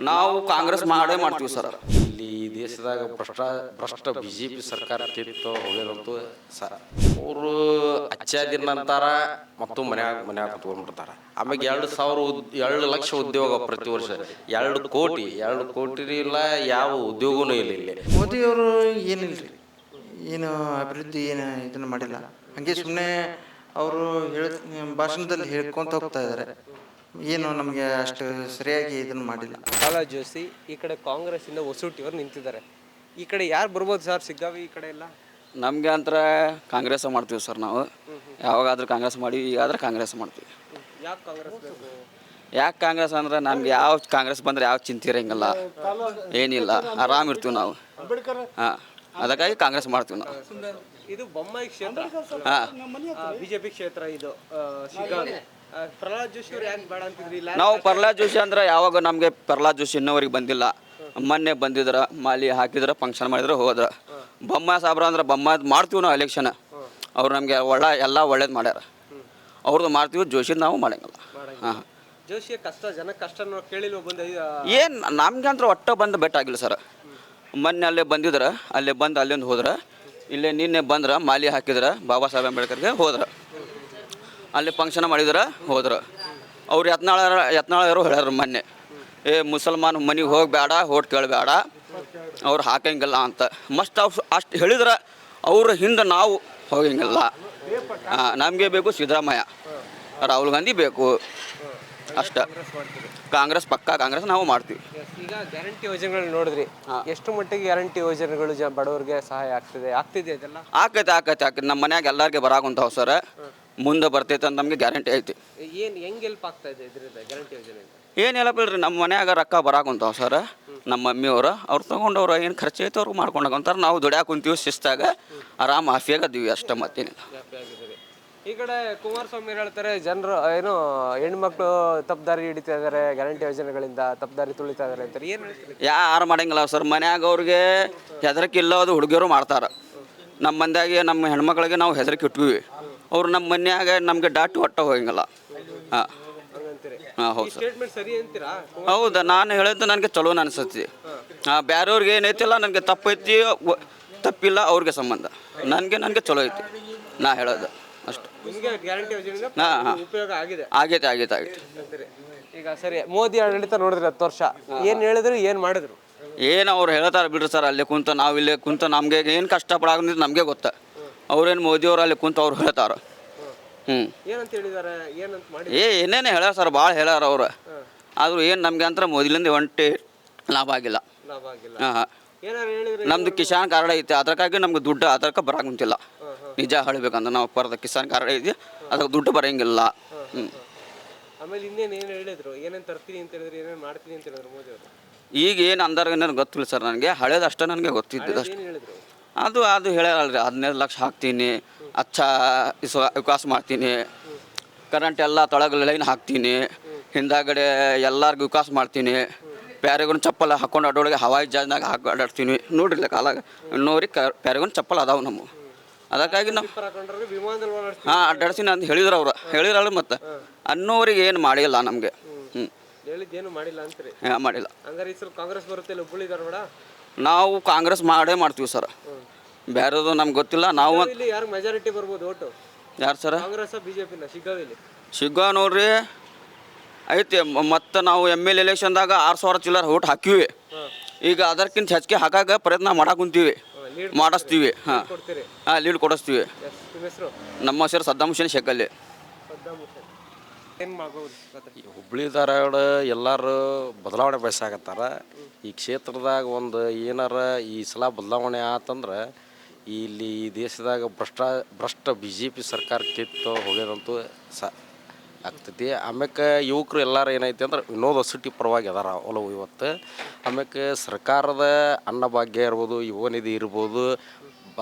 ನಾವು ಕಾಂಗ್ರೆಸ್ ಮಾಡೇ ಮಾಡ್ತೀವಿ ಸರ್. ಇಲ್ಲಿ ಈ ದೇಶದಾಗ ಭ್ರಷ್ಟ ಭ್ರಷ್ಟ ಬಿ ಜೆ ಪಿ ಸರ್ಕಾರ ಕಿತ್ತು ಸರ್ ಅವರು ಅಚ್ಚಾದಿನ ನಂತರ ಮತ್ತು ಮನ್ಯಾಗ ಮನ್ಯಾಗ ಕುತ್ಕೊಂಡ್ಬಿಡ್ತಾರ. ಆಮೇಲೆ ಎರಡು ಸಾವಿರ ಉದ್- ಎರಡು ಲಕ್ಷ ಉದ್ಯೋಗ ಪ್ರತಿ ವರ್ಷ. ಎರಡು ಕೋಟಿ ಎರಡು ಕೋಟಿ ಇಲ್ಲ ಯಾವ ಉದ್ಯೋಗನೂ ಇಲ್ಲ ಇಲ್ಲಿ. ಮೋದಿಯವರು ಏನಿಲ್ಲ ರೀ ಏನು ಅಭಿವೃದ್ಧಿ ಏನು ಇದನ್ನು ಮಾಡಿಲ್ಲ? ಹಂಗೆ ಸುಮ್ಮನೆ ಅವರು ಹೇಳ ಭಾಷಣದಲ್ಲಿ ಹೇಳ್ಕೊಂತ ಹೋಗ್ತಾ ಇದ್ದಾರೆ. ಏನು ನಮಗೆ ಅಷ್ಟು ಸರಿಯಾಗಿ ಇದನ್ನು ಮಾಡಿಲ್ಲ. ಪ್ರಹ್ಲಾದ್ ಜೋಶಿ ಈ ಕಡೆ ಕಾಂಗ್ರೆಸ್ ಇಂದ ಹೊಸೂಟಿಯವರು ನಿಂತಿದ್ದಾರೆ. ಈ ಕಡೆ ಯಾರು ಬರ್ಬೋದು ಸರ್? ಸಿಗ್ಗಾವಿ ಈ ಕಡೆ ಎಲ್ಲ? ನಮಗೆ ಅಂತರ ಕಾಂಗ್ರೆಸ್ ಮಾಡ್ತೀವಿ ಸರ್ ನಾವು. ಯಾವಾಗಾದ್ರೂ ಕಾಂಗ್ರೆಸ್ ಮಾಡೀವಿ ಈಗಾದ್ರೆ ಕಾಂಗ್ರೆಸ್ ಮಾಡ್ತೀವಿ. ಯಾಕೆ ಕಾಂಗ್ರೆಸ್ ಬೇಕು? ಯಾಕೆ ಕಾಂಗ್ರೆಸ್ ಅಂದ್ರೆ ನಮ್ಗೆ ಯಾವ ಕಾಂಗ್ರೆಸ್ ಬಂದ್ರೆ ಯಾವ ಚಿಂತೆ ಇರಂಗಿಲ್ಲ. ಏನಿಲ್ಲ ಆರಾಮ್ ಇರ್ತೀವಿ ನಾವು. ಹಾಂ ಅದಕ್ಕಾಗಿ ಕಾಂಗ್ರೆಸ್ ಮಾಡ್ತೀವಿ ನಾವು. ಇದು ಬೊಮ್ಮಾಯಿ ಕ್ಷೇತ್ರ. ಹಾಂ. ಬಿಜೆಪಿ ಕ್ಷೇತ್ರ ಇದು ಪ್ರಹ್ಲಾದ್ ಜೋಶಿ ಅವ್ರು ಯಾಕೆ ಬೇಡ ಅಂತಿದ್ರಿ? ಇಲ್ಲ ನಾವು ಪ್ರಹ್ಲಾದ್ ಜೋಶಿ ಅಂದ್ರೆ ಯಾವಾಗ ನಮಗೆ ಪ್ರಹ್ಲಾದ್ ಜೋಶಿ ಇನ್ನೋವರೆಗೆ ಬಂದಿಲ್ಲ. ಮೊನ್ನೆ ಬಂದಿದ್ರ ಮಾಲಿ ಹಾಕಿದ್ರ ಫಂಕ್ಷನ್ ಮಾಡಿದ್ರೆ ಹೋದ್ರ. ಬೊಮ್ಮ ಸಾಬ್ರ ಅಂದ್ರೆ ಬೊಮ್ಮ ಮಾಡ್ತೀವಿ ನಾವು ಎಲೆಕ್ಷನ್ ಅವ್ರು ನಮಗೆ ಒಳ್ಳೆ ಎಲ್ಲ ಒಳ್ಳೇದು ಮಾಡ್ಯಾರ. ಅವ್ರದ್ದು ಮಾಡ್ತೀವಿ ಜೋಶಿ ನಾವು ಮಾಡಂಗಿಲ್ಲ. ಹಾಂ. ಜೋಶಿಯ ಕಷ್ಟ ಜನ ಕಷ್ಟ ಕೇಳಿಲ್ವ ಬಂದ? ಏನು ನಮ್ಗೆ ಅಂದ್ರೆ ಒಟ್ಟ ಬಂದು ಬೆಟ್ಟ ಆಗಿಲ್ಲ ಸರ್. ಮೊನ್ನೆ ಅಲ್ಲೇ ಬಂದಿದ್ರ ಅಲ್ಲೇ ಬಂದು ಅಲ್ಲಿಂದ ಹೋದ್ರ. ಇಲ್ಲೇ ನಿನ್ನೆ ಬಂದ್ರ ಮಾಲಿ ಹಾಕಿದ್ರ ಬಾಬಾ ಸಾಹೇಬ್ ಅಂಬೇಡ್ಕರ್ಗೆ ಹೋದ್ರೆ. ಅಲ್ಲಿ ಫಂಕ್ಷನ್ ಮಾಡಿದ್ರೆ ಹೋದ್ರು. ಅವ್ರು ಯತ್ನಾಳ ಯತ್ನಾಳರು ಹೇಳ್ಯಾರ ಮೊನ್ನೆ. ಏ ಮುಸಲ್ಮಾನ್ ಮನೆಗೆ ಹೋಗಬೇಡ ಹೋಟ್ ಕೇಳಬೇಡ ಅವ್ರು ಹಾಕಂಗಿಲ್ಲ ಅಂತ. ಮಸ್ಟ್ ಅವ್ರು ಅಷ್ಟು ಹೇಳಿದ್ರೆ ಅವ್ರ ಹಿಂದೆ ನಾವು ಹೋಗಂಗಿಲ್ಲ. ಹಾಂ ನಮಗೆ ಬೇಕು ಸಿದ್ದರಾಮಯ್ಯ. ರಾಹುಲ್ ಗಾಂಧಿ ಬೇಕು. ಅಷ್ಟ. ಕಾಂಗ್ರೆಸ್ ಪಕ್ಕ ಕಾಂಗ್ರೆಸ್ ನಾವು ಮಾಡ್ತೀವಿ. ಈಗ ಗ್ಯಾರಂಟಿ ಯೋಜನೆಗಳು ನೋಡಿದ್ರಿ. ಎಷ್ಟು ಮಟ್ಟಿಗೆ ಗ್ಯಾರಂಟಿ ಯೋಜನೆಗಳು ಜ ಬಡವರಿಗೆ ಸಹಾಯ ಆಗ್ತಿದೆ? ಆಗ್ತಿದೆ ಆಕೈತೆ ಆಕೈತೆ ಆಕೈತೆ ನಮ್ಮ ಮನ್ಯಾಗ ಎಲ್ಲರಿಗೆ ಬರಾಕುಂತಾವ ಸರ್. ಮುಂದೆ ಬರ್ತೈತೆ ಅಂತ ನಮಗೆ ಗ್ಯಾರಂಟಿ ಐತಿ. ಏನು ಹೆಂಗೆ ಹೆಲ್ಪ್ ಆಗ್ತಾ ಇದೆ ಇದರಿಂದ ಗ್ಯಾರಂಟಿ ಯೋಜನೆಯಿಂದ ಹೆಲ್ಪ್ ಇಲ್ರಿ ನಮ್ಮ ಮನ್ಯಾಗ ರೊಕ್ಕ ಬರಾಕುಂತಾವ ಸರ್. ನಮ್ಮ ಮಮ್ಮಿಯವ್ರು ಅವ್ರು ತೊಗೊಂಡವ್ರು ಏನು ಖರ್ಚು ಐತೆ ಅವ್ರಿಗೆ ಮಾಡ್ಕೊಂಡಾಗಂತಾರೆ ನಾವು ದುಡ್ಯಾಕ ಕುಂತೀವಿ ಶಿಸ್ತಾಗ. ಆರಾಮ್ ಆಫಿಯಾಗ ಅದೀವಿ ಅಷ್ಟೇ ಮತ್ತೇನಿಲ್ಲ. ಈ ಕಡೆ ಕುಮಾರಸ್ವಾಮಿ ಹೇಳ್ತಾರೆ ಜನರು ಏನು ಹೆಣ್ಮಕ್ಳು ತಪ್ಪದಾರಿ ಹಿಡಿತಾ ಇದಾರೆ ಗ್ಯಾರಂಟಿ ಯೋಜನೆಗಳಿಂದ ತಪ್ಪದಾರಿ ತುಳಿತಾ ಇದಾರೆ ಅಂತಾರೆ. ಏನು ಯಾರು ಮಾಡಂಗಿಲ್ಲ ಸರ್ ಮನ್ಯಾಗ ಅವ್ರಿಗೆ ಹೆದರಿಕೆ ಅದು ಹುಡುಗಿಯರು ಮಾಡ್ತಾರೆ. ನಮ್ಮ ಮಂದ್ಯಾಗೆ ನಮ್ಮ ಹೆಣ್ಮಕ್ಳಿಗೆ ನಾವು ಹೆದರಿಕೆ ಇಟ್ವಿ. ಅವ್ರು ನಮ್ಮ ಮನ್ಯಾಗ ನಮ್ಗೆ ಡಾಟ್ ಒಟ್ಟ ಹೋಗಂಗಿಲ್ಲ. ಹಾಂ. ಹಾಂ ಹೌದು ಸರ್. ಹೌದಾ ನಾನು ಹೇಳಿದ್ದು ನನಗೆ ಚಲೋ ಅನಿಸತಿ ಹಾಂ. ಬೇರೆಯವ್ರಿಗೆ ಏನೈತಿಲ್ಲ ನನಗೆ ತಪ್ಪೈತಿ ತಪ್ಪಿಲ್ಲ ಅವ್ರಿಗೆ ಸಂಬಂಧ. ನನಗೆ ನನಗೆ ಚಲೋ ಐತಿ ನಾ ಹೇಳೋದು ಅಷ್ಟು. ಹಾಂ ಹಾಂ. ಆಗೈತೆ ಆಗೈತೆ ಆಗೈತೆ ಈಗ ಸರಿ ಮೋದಿ ಆಡಳಿತ ನೋಡಿದ್ರೆ ಹತ್ತು ವರ್ಷ. ಏನು ಹೇಳಿದ್ರು ಏನು ಮಾಡಿದ್ರು? ಏನು ಅವ್ರು ಹೇಳ್ತಾರೆ ಬಿಡ್ರಿ ಸರ್ ಅಲ್ಲಿ ಕುಂತ ನಾವು ಇಲ್ಲಿ ಕುಂತ ನಮಗೆ ಏನು ಕಷ್ಟಪಡ ನಮಗೆ ಗೊತ್ತ. ಅವ್ರೇನು ಮೋದಿಯವ್ರು ಅಲ್ಲಿ ಕುಂತ ಅವ್ರು ಹೇಳ್ತಾರೆ. ಹ್ಞೂ ಏನಂತ ಹೇಳಿದ್ದಾರೆ ಏನಂತ ಮಾಡಿ ಏ ಏನೇನು ಹೇಳ್ಯಾರ ಸರ್ ಭಾಳ ಹೇಳ್ಯಾರ ಅವ್ರು. ಆದರೂ ಏನು ನಮಗೆ ಅಂತ ಮೋದಿಲಿಂದ ಒಂಟಿ ಲಾಭ ಆಗಿಲ್ಲ. ಲಾಭ ಆಗಿಲ್ಲ. ಹಾಂ ಹಾಂ. ಏನಾರು ಹೇಳಿದ್ರೆ ನಮ್ದು ಕಿಸಾನ್ ಕಾರ್ಡ್ ಐತೆ ಅದಕ್ಕಾಗಿ ನಮ್ಗೆ ದುಡ್ಡು ಅದಕ್ಕೆ ಬರಾಕ್ ಕುಂತಿಲ್ಲ ನಿಜ ಹೇಳ್ಬೇಕಂದ್ರೆ ನಾವು ಪರದ ಕಿಸಾನ್ ಕಾರ್ಡ್ ಐತಿ ಅದಕ್ಕೆ ದುಡ್ಡು ಬರೋಂಗಿಲ್ಲ. ಹ್ಞೂ ಆಮೇಲೆ ಇನ್ನೇನು ಏನು ಹೇಳಿದ್ರು? ಏನೇನು ತರ್ತೀನಿ ಅಂತ ಹೇಳಿದ್ರು ಏನೇನು ಮಾಡ್ತೀನಿ ಅಂತ ಹೇಳಿದ್ರು ಮೋದಿ ಅವರು? ಈಗ ಏನು ಅಂದಾಗ ಏನಾರು ಗೊತ್ತಿಲ್ಲ ಸರ್ ನನಗೆ ಹಳೇದು ಅಷ್ಟೇ ನನಗೆ ಗೊತ್ತಿದ್ದು ಅಷ್ಟೇ. ಹೇಳಿದ್ರು? ಅದು ಅದು ಹೇಳಲ್ರಿ ಹದಿನೈದು ಲಕ್ಷ ಹಾಕ್ತೀನಿ ಅಚ್ಚ ಇಸ ವಿಕಾಸ ಮಾಡ್ತೀನಿ ಕರೆಂಟ್ ಎಲ್ಲ ತೊಳಗ ಲೈನ್ ಹಾಕ್ತೀನಿ ಹಿಂದಾಗಡೆ ಎಲ್ಲರಿಗೂ ವಿಕಾಸ ಮಾಡ್ತೀನಿ ಪ್ಯಾರಿಗೂ ಚಪ್ಪಲ್ ಹಾಕೊಂಡು ಅಡೋಳಿಗೆ ಹವಾಯಿ ಜಹಾಜ್ನಾಗ ಹಾಕಿ ಅಡ್ಡಾಡ್ತೀನಿ. ನೋಡ್ರಿ ಕಾಲಾಗ ನೋಡ್ರಿ ಕ ಪ್ಯಾರಿಗೂ ಚಪ್ಪಲ್ ಅದಾವೆ ನಮ್ಮ ಅದಕ್ಕಾಗಿ ನಮ್ಮ ಹಾಂ ಅಡ್ಡಾಡ್ತೀನಿ ಅಂತ ಹೇಳಿದ್ರು ಅವ್ರು. ಹೇಳಿದ್ರಲ್ಲ ಮತ್ತೆ. ಅನ್ನೋರಿಗೆ ಏನು ಮಾಡಿಲ್ಲ ನಮಗೆ. ಹ್ಞೂ ಮಾಡಿಲ್ಲ ಮಾಡಿಲ್ಲ. ಹಂಗಾರೆ ಈ ಸಲ ಕಾಂಗ್ರೆಸ್ ಬರುತ್ತೆ ಹುಬ್ಬಳ್ಳಿ ಧಾರವಾಡ ನಾವು ಕಾಂಗ್ರೆಸ್ ಮಾಡೇ ಮಾಡ್ತೀವಿ ಸರ್. ಬೇರೆದು ನಮ್ಗೆ ಗೊತ್ತಿಲ್ಲ. ನಾವು ಇಲ್ಲಿ ಯಾರು ಮೆಜಾರಿಟಿ ಬರ್ಬೋದು ಒಟ್ಟು ಯಾರು ಸರ್? ಕಾಂಗ್ರೆಸ್ ಬಿಜೆಪಿನ ಶಿಗ್ಗಾವಿಲಿ ನೋಡ್ರಿ. ಐತಿ ಮತ್ತು ನಾವು ಎಂ ಎಲ್ ಎಲೆಕ್ಷನ್ದಾಗ ಆರು ಸಾವಿರ ಚಿಲ್ಲರ್ ಓಟ್ ಹಾಕಿವಿ ಈಗ ಅದಕ್ಕಿಂತ ಹೆಚ್ಚಿಗೆ ಹಾಕಾಗ ಪ್ರಯತ್ನ ಮಾಡಕ್ಕೆ ಕುಂತೀವಿ. ಮಾಡಿಸ್ತೀವಿ. ಹಾಂ. ಕೊಡ್ತೀರಿ. ಹಾಂ ಲೀಡ್ ಕೊಡಿಸ್ತೀವಿ. ನಿಮ್ಮ ಹೆಸರು? ನಮ್ಮ ಹೆಸರು ಸದ್ದಾಮ್ ಹುಸೇನ್ ಶೆಕ್ಕಲ್ಲಿ ಏನು ಮಾಡ್ಬೋದು? ಹುಬ್ಳಿ ಧಾರವಾಡ ಎಲ್ಲರೂ ಬದಲಾವಣೆ ಬಯಸಾಕತ್ತಾರ. ಈ ಕ್ಷೇತ್ರದಾಗ ಒಂದು ಏನಾರ ಈ ಸಲ ಬದಲಾವಣೆ ಆತಂದ್ರೆ ಇಲ್ಲಿ ಈ ದೇಶದಾಗ ಭ್ರಷ್ಟ ಭ್ರಷ್ಟ ಬಿ ಜೆ ಪಿ ಸರ್ಕಾರ ಕಿತ್ತು ಹೋಗ್ಯದಂತೂ ಸ ಆಗ್ತೈತಿ. ಆಮ್ಯಾಕೆ ಯುವಕರು ಎಲ್ಲರೂ ಏನೈತಿ ಅಂದ್ರೆ ವಿನೋದ ಸುಟ್ಟಿ ಪರವಾಗಿ ಅದಾರ ಒಲವು ಇವತ್ತು. ಆಮ್ಯಾಕೆ ಸರ್ಕಾರದ ಅನ್ನಭಾಗ್ಯ ಇರ್ಬೋದು, ಯುವ ನಿಧಿ ಇರ್ಬೋದು,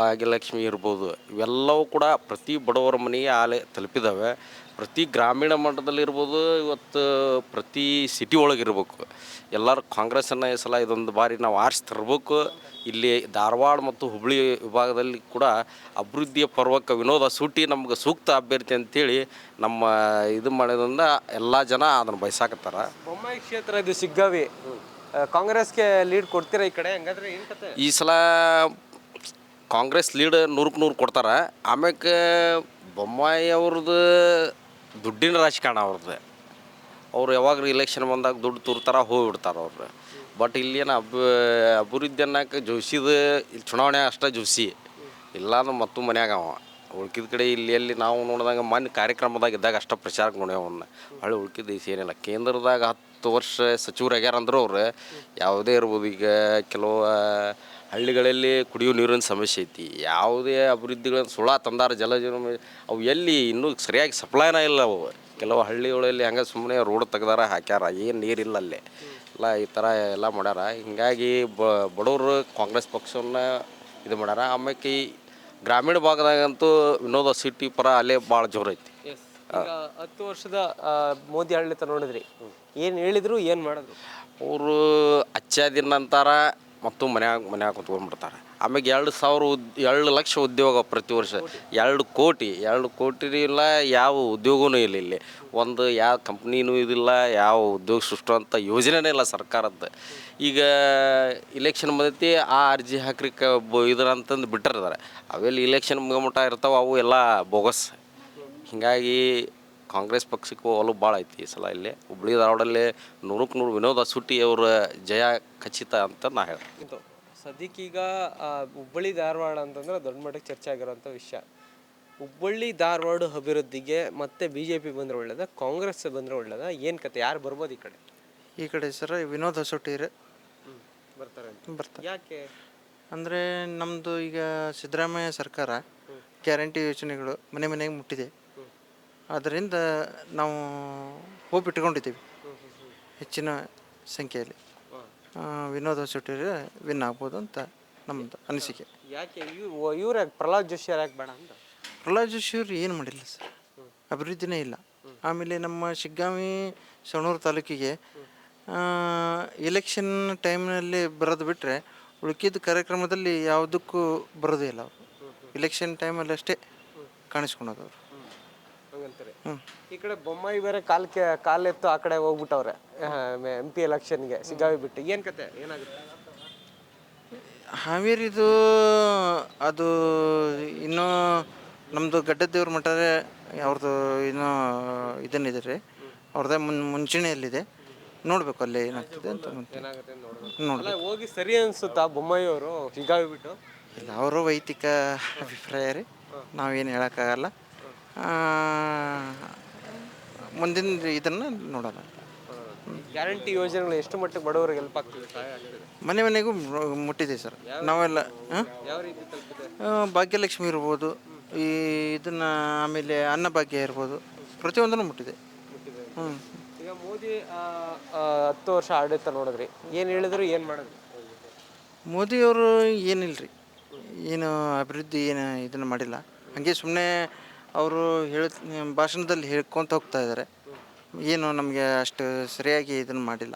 ಭಾಗ್ಯಲಕ್ಷ್ಮಿ ಇರ್ಬೋದು, ಇವೆಲ್ಲವೂ ಕೂಡ ಪ್ರತಿ ಬಡವರ ಮನೆಗೆ ಆಲೆ ತಲುಪಿದಾವೆ. ಪ್ರತಿ ಗ್ರಾಮೀಣ ಮಟ್ಟದಲ್ಲಿರ್ಬೋದು ಇವತ್ತು ಪ್ರತಿ ಸಿಟಿ ಒಳಗಿರ್ಬೇಕು. ಎಲ್ಲರೂ ಕಾಂಗ್ರೆಸ್ಸನ್ನು ಈ ಸಲ ಇದೊಂದು ಬಾರಿ ನಾವು ಆರಿಸಿ ತರಬೇಕು. ಇಲ್ಲಿ ಧಾರವಾಡ ಮತ್ತು ಹುಬ್ಬಳ್ಳಿ ವಿಭಾಗದಲ್ಲಿ ಕೂಡ ಅಭಿವೃದ್ಧಿಯ ಪರ್ವಕ್ಕೆ ವಿನೋದ ಸೂಟಿ ನಮ್ಗೆ ಸೂಕ್ತ ಅಭ್ಯರ್ಥಿ ಅಂತೇಳಿ ನಮ್ಮ ಇದು ಮಾಡೋದ್ರಿಂದ ಎಲ್ಲ ಜನ ಅದನ್ನು ಬಯಸಾಕತ್ತಾರ. ಬೊಮ್ಮಾಯಿ ಕ್ಷೇತ್ರ ಇದು ಸಿಗ್ಗಾವಿ. ಕಾಂಗ್ರೆಸ್ಗೆ ಲೀಡ್ ಕೊಡ್ತೀರಾ ಈ ಕಡೆ? ಹಂಗಾದ್ರೆ ಏನ್ ಕತೆ? ಈ ಸಲ ಕಾಂಗ್ರೆಸ್ ಲೀಡ್ ನೂರಕ್ಕೆ ನೂರು ಕೊಡ್ತಾರೆ. ಆಮ್ಯಾಕೆ ಬೊಮ್ಮಾಯಿ ಅವ್ರದ್ದು ದುಡ್ಡಿನ ರಾಜಕಾರಣ ಅವ್ರದ್ದು. ಅವ್ರು ಯಾವಾಗ ಇಲೆಕ್ಷನ್ ಬಂದಾಗ ದುಡ್ಡು ತೂರ್ತಾರ, ಹೋಗಿಬಿಡ್ತಾರೆ ಅವ್ರು ಬಟ್ ಇಲ್ಲೇನು ಅಬ್ ಅಭಿವೃದ್ಧಿ ಅನ್ನಕ್ಕೆ ಜೋಶಿದ ಇಲ್ಲಿ ಚುನಾವಣೆ ಅಷ್ಟೇ ಜೋಸಿ ಇಲ್ಲಾಂದ್ರೆ ಮತ್ತು ಮನ್ಯಾಗ ಅವ. ಉಳ್ಕಿದ ಕಡೆ ಇಲ್ಲಿ ಎಲ್ಲಿ ನಾವು ನೋಡಿದಾಗ ಮೊನ್ನೆ ಕಾರ್ಯಕ್ರಮದಾಗ ಇದ್ದಾಗ ಅಷ್ಟೇ ಪ್ರಚಾರಕ್ಕೆ ನೋಡಿ ಅವನ್ನ ಹೊಳ್ಳಿ ಉಳ್ಕಿದ ದೇಶ ಏನಿಲ್ಲ. ಕೇಂದ್ರದಾಗ ಹತ್ತು ವರ್ಷ ಸಚಿವರಾಗ್ಯಾರ ಅಂದ್ರೆ ಅವ್ರು. ಯಾವುದೇ ಇರ್ಬೋದು ಈಗ ಕೆಲವು ಹಳ್ಳಿಗಳಲ್ಲಿ ಕುಡಿಯುವ ನೀರಿನ ಸಮಸ್ಯೆ ಐತಿ. ಯಾವುದೇ ಅಭಿವೃದ್ಧಿಗಳನ್ನು ಸುಳ ತಂದಾರ ಜಲಜೀವನ ಜೀವನ ಅವು ಎಲ್ಲಿ ಇನ್ನೂ ಸರಿಯಾಗಿ ಸಪ್ಲೈನ ಇಲ್ಲ ಅವು. ಕೆಲವು ಹಳ್ಳಿಗಳಲ್ಲಿ ಹಂಗೆ ಸುಮ್ಮನೆ ರೋಡ್ ತೆಗ್ದಾರ ಹಾಕ್ಯಾರ ಏನು ನೀರಿಲ್ಲ ಅಲ್ಲಿ. ಎಲ್ಲ ಈ ಥರ ಎಲ್ಲ ಮಾಡ್ಯಾರ. ಹಿಂಗಾಗಿ ಬಡವರು ಕಾಂಗ್ರೆಸ್ ಪಕ್ಷವನ್ನ ಇದು ಮಾಡ್ಯಾರ. ಆಮ್ಯಾಕೆ ಈ ಗ್ರಾಮೀಣ ಭಾಗದಾಗಂತೂ ವಿನೋದ ಸಿಟಿ ಪರ ಅಲ್ಲೇ ಭಾಳ ಜೋರು ಐತಿ. ಹತ್ತು ವರ್ಷದ ಮೋದಿ ಆಡಳಿತ ನೋಡಿದ್ರಿ. ಏನು ಹೇಳಿದ್ರು ಏನು ಮಾಡಿದ್ರು? ಅವರು ಅಚ್ಚಾದಿನ ಅಂತಾರ ಮತ್ತು ಮನ್ಯಾಗ ಮನ್ಯಾಗ ಕುತ್ಕೊಂಡ್ಬಿಡ್ತಾರೆ. ಆಮ್ಯಾಗ ಎರಡು ಸಾವಿರ ಉದ್, ಎರಡು ಲಕ್ಷ ಉದ್ಯೋಗ ಪ್ರತಿ ವರ್ಷ. ಎರಡು ಕೋಟಿ ಎರಡು ಕೋಟಿ ಇಲ್ಲ, ಯಾವ ಉದ್ಯೋಗವೂ ಇಲ್ಲ ಇಲ್ಲಿ. ಒಂದು ಯಾವ ಕಂಪ್ನಿನೂ ಇದಿಲ್ಲ, ಯಾವ ಉದ್ಯೋಗ ಸೃಷ್ಟುವಂಥ ಯೋಜನೆನೇ ಇಲ್ಲ ಸರ್ಕಾರದ್ದು. ಈಗ ಇಲೆಕ್ಷನ್ ಬಂದೈತಿ, ಆ ಅರ್ಜಿ ಹಾಕ್ರಿ ಕ, ಬ, ಇದ್ರ ಅಂತಂದು ಬಿಟ್ಟಿರ್ತಾರೆ. ಅವೆಲ್ಲ ಇಲೆಕ್ಷನ್ ಮುಗಮಟ ಇರ್ತಾವೆ, ಅವು ಎಲ್ಲ ಬೋಗಸ್ ಹೀಗಾಗಿ ಕಾಂಗ್ರೆಸ್ ಪಕ್ಷಕ್ಕೂ ಒಲವು ಭಾಳ ಐತಿ ಈ ಸಲ ಇಲ್ಲಿ. ಹುಬ್ಳಿ ಧಾರವಾಡಲ್ಲಿ ನೂರಕ್ಕೆ ನೂರು ವಿನೋದ ಸುಟ್ಟಿ ಅವರ ಜಯ ಖಚಿತ ಅಂತ ನಾ ಹೇಳ್ತೀನಿ ಇದು ಸದ್ಯಕ್ಕೀಗ ಹುಬ್ಬಳ್ಳಿ ಧಾರವಾಡ ಅಂತಂದ್ರೆ ದೊಡ್ಡ ಮಟ್ಟಕ್ಕೆ ಚರ್ಚೆ ಆಗಿರೋಂಥ ವಿಷಯ. ಹುಬ್ಬಳ್ಳಿ ಧಾರವಾಡ ಅಭಿವೃದ್ಧಿಗೆ ಮತ್ತೆ ಬಿ ಜೆ ಪಿ ಬಂದರೆ ಒಳ್ಳೇದ ಕಾಂಗ್ರೆಸ್ ಬಂದರೆ ಒಳ್ಳೇದ ಏನು ಕತೆ ಯಾರು ಬರ್ಬೋದು ಈ ಕಡೆ? ಈ ಕಡೆ ಸರ್ ವಿನೋದ್ ಹೊಸಟೀರ್ ಬರ್ತಾರೆ ಬರ್ತಾರೆ. ಯಾಕೆ? ಅಂದರೆ ನಮ್ಮದು ಈಗ ಸಿದ್ದರಾಮಯ್ಯ ಸರ್ಕಾರ ಗ್ಯಾರಂಟಿ ಯೋಜನೆಗಳು ಮನೆ ಮನೆಗೆ ಮುಟ್ಟಿದೆ. ಅದರಿಂದ ನಾವು ಹೋಪ್ ಇಟ್ಕೊಂಡಿದ್ದೀವಿ ಹೆಚ್ಚಿನ ಸಂಖ್ಯೆಯಲ್ಲಿ. ವಿನೋದ ಹೊಸಟೀರ್ ವಿನ್ ಆಗ್ಬೋದು ಅಂತ ನಮ್ಮದು ಅನಿಸಿಕೆ. ಯಾಕೆ ಇವ್ರು ಯಾಕೆ ಪ್ರಹ್ಲಾದ್ ಜೋಶಿ ಯಾಕೆ ಬೇಡ ಅಂತ? ಪ್ರಹ್ಲಾದ್ ಜೋಶಿ ಅವರು ಏನು ಮಾಡಿಲ್ಲ ಸರ್. ಅಭಿವೃದ್ಧಿನೇ ಇಲ್ಲ. ಆಮೇಲೆ ನಮ್ಮ ಶಿಗ್ಗಾವಿ ಸಣೂರು ತಾಲೂಕಿಗೆ ಎಲೆಕ್ಷನ್ ಟೈಮ್ನಲ್ಲಿ ಬರೋದು ಬಿಟ್ಟರೆ ಉಳ್ಕಿದ ಕಾರ್ಯಕ್ರಮದಲ್ಲಿ ಯಾವುದಕ್ಕೂ ಬರೋದೇ ಇಲ್ಲ ಅವರು. ಇಲೆಕ್ಷನ್ ಟೈಮಲ್ಲಿ ಅಷ್ಟೇ ಕಾಣಿಸ್ಕೊಳೋದು ಅವರು. ಈ ಕಡೆ ಬೊಮ್ಮಾಯಿ ಬೇರೆ ಕಾಲ್ ಕಾಲೆತ್ತು ಆ ಕಡೆ ಹೋಗ್ಬಿಟ್ಟವ್ರೆ. ಎಂ ಪಿ ಎಲೆಕ್ಷನ್ಗೆ ಸಿಗಾವಿ ಬಿಟ್ಟು. ಏನು ಕತೆ? ಏನಾಗುತ್ತೆ? ಹಾವೇರಿದು ಅದು ಇನ್ನೂ ನಮ್ಮದು ಗಡ್ಡದೇವ್ರ ಮಠರೇ ಅವ್ರದ್ದು ಇನ್ನೂ ಇದನ್ನಿದೆ. ರೀ ಅವ್ರದ್ದೇ ಮುನ್ ಮುಂಚೂಣಿಯಲ್ಲಿದೆ. ನೋಡಬೇಕು ಅಲ್ಲಿ ಏನಾಗ್ತದೆ ಅಂತ. ಅಲ್ಲ ಹೋಗಿ ಸರಿ ಅನ್ಸುತ್ತಾ ಬೊಮ್ಮಾಯಿ ಅವರು? ಸಿಗಾವಿ ಬಿಟ್ಟು? ಇಲ್ಲ ಅವರ ವೈಯಕ್ತಿಕ ಅಭಿಪ್ರಾಯ ರೀ. ನಾವೇನು ಹೇಳೋಕ್ಕಾಗಲ್ಲ. ಮುಂದಿನ ಇದನ್ನು ನೋಡೋಣ. ಗ್ಯಾರಂಟಿ ಯೋಜನೆಗಳು ಎಷ್ಟು ಮಟ್ಟಿಗೆ ಬಡವರಿಗೆ ಹೆಲ್ಪ್ ಆಗ್ತದೆ? ಮನೆ ಮನೆಗೂ ಮುಟ್ಟಿದೆ ಸರ್. ನಾವೆಲ್ಲ ಭಾಗ್ಯಲಕ್ಷ್ಮಿ ಇರ್ಬೋದು ಈ ಇದನ್ನು ಆಮೇಲೆ ಅನ್ನಭಾಗ್ಯ ಇರ್ಬೋದು ಪ್ರತಿಯೊಂದನ್ನು ಮುಟ್ಟಿದೆ. ಹ್ಞೂ ಈಗ ಮೋದಿ ಹತ್ತು ವರ್ಷ ಆಡಳಿತ ನೋಡಿದ್ರಿ ಏನು ಹೇಳಿದ್ರು ಏನು ಮಾಡಿದ್ರು? ಮೋದಿಯವರು ಏನಿಲ್ಲ ರೀ ಏನು ಅಭಿವೃದ್ಧಿ ಏನು ಇದನ್ನು ಮಾಡಿಲ್ಲ. ಹಾಗೆ ಸುಮ್ಮನೆ ಅವರು ಹೇಳ ಭಾಷಣದಲ್ಲಿ ಹೇಳ್ಕೊತ ಹೋಗ್ತಾ ಇದ್ದಾರೆ. ಏನು ನಮಗೆ ಅಷ್ಟು ಸರಿಯಾಗಿ ಇದನ್ನು ಮಾಡಿಲ್ಲ.